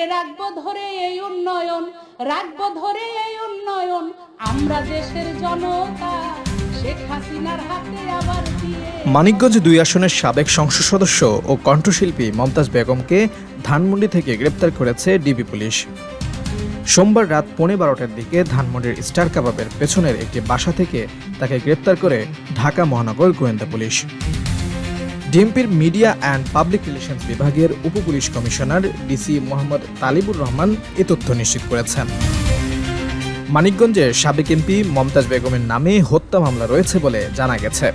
ধরে রাখব ধরে এই উন্নয়ন, রাখব ধরে এই উন্নয়ন। আমরা দেশের জনতা মানিকগঞ্জ দুই আসনের সাবেক সংসদ সদস্য ও কণ্ঠশিল্পী মমতাজ বেগমকে ধানমন্ডি থেকে গ্রেপ্তার করেছে ডিবি পুলিশ। সোমবার রাত পৌনে বারোটার দিকে ধানমন্ডির স্টার কাবাবের পেছনের একটি বাসা থেকে তাকে গ্রেপ্তার করে ঢাকা মহানগর গোয়েন্দা পুলিশ। ডিএমপির মিডিয়া অ্যান্ড পাবলিক রিলেশনস বিভাগের উপ police commissioner DC Mohammad Talibur Rahman এ তথ্য নিশ্চিত করেছেন। মানিকগঞ্জের সাবেক এমপি মমতাজ বেগমের নামে হত্যা মামলা রয়েছে বলে জানা গেছে।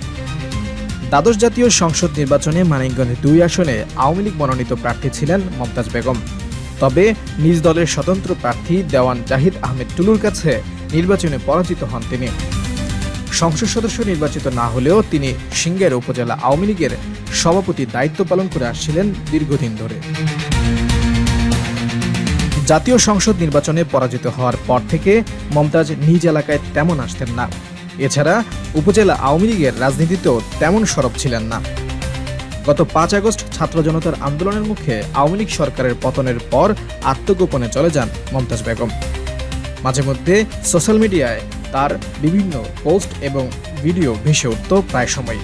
দ্বাদশ জাতীয় সংসদ নির্বাচনে মানিকগঞ্জ দুই আসনে আওয়ামী লীগ মনোনীত প্রার্থী ছিলেন মমতাজ বেগম। তবে নিজ দলের স্বতন্ত্র প্রার্থী দেওয়ান জাহিদ আহমেদ টুলুর কাছে নির্বাচনে পরাজিত হন তিনি। সংসদ সদস্য নির্বাচিত না হলেও তিনি সিঙ্গের উপজেলা আওয়ামী লীগের সভাপতির দায়িত্ব পালন করে আসছিলেন দীর্ঘদিন ধরে। জাতীয় সংসদ নির্বাচনে পরাজিত হওয়ার পর থেকে মমতাজ নিজ এলাকায় তেমন আসতেন না। এছাড়া উপজেলা আওয়ামী লীগের রাজনীতিতেও তেমন সরব ছিলেন না। গত পাঁচ আগস্ট ছাত্র জনতার আন্দোলনের মুখে আওয়ামী লীগ সরকারের পতনের পর আত্মগোপনে চলে যান মমতাজ বেগম। মাঝে মধ্যে সোশ্যাল মিডিয়ায় তার বিভিন্ন পোস্ট এবং ভিডিও ভেসে উঠত প্রায় সময়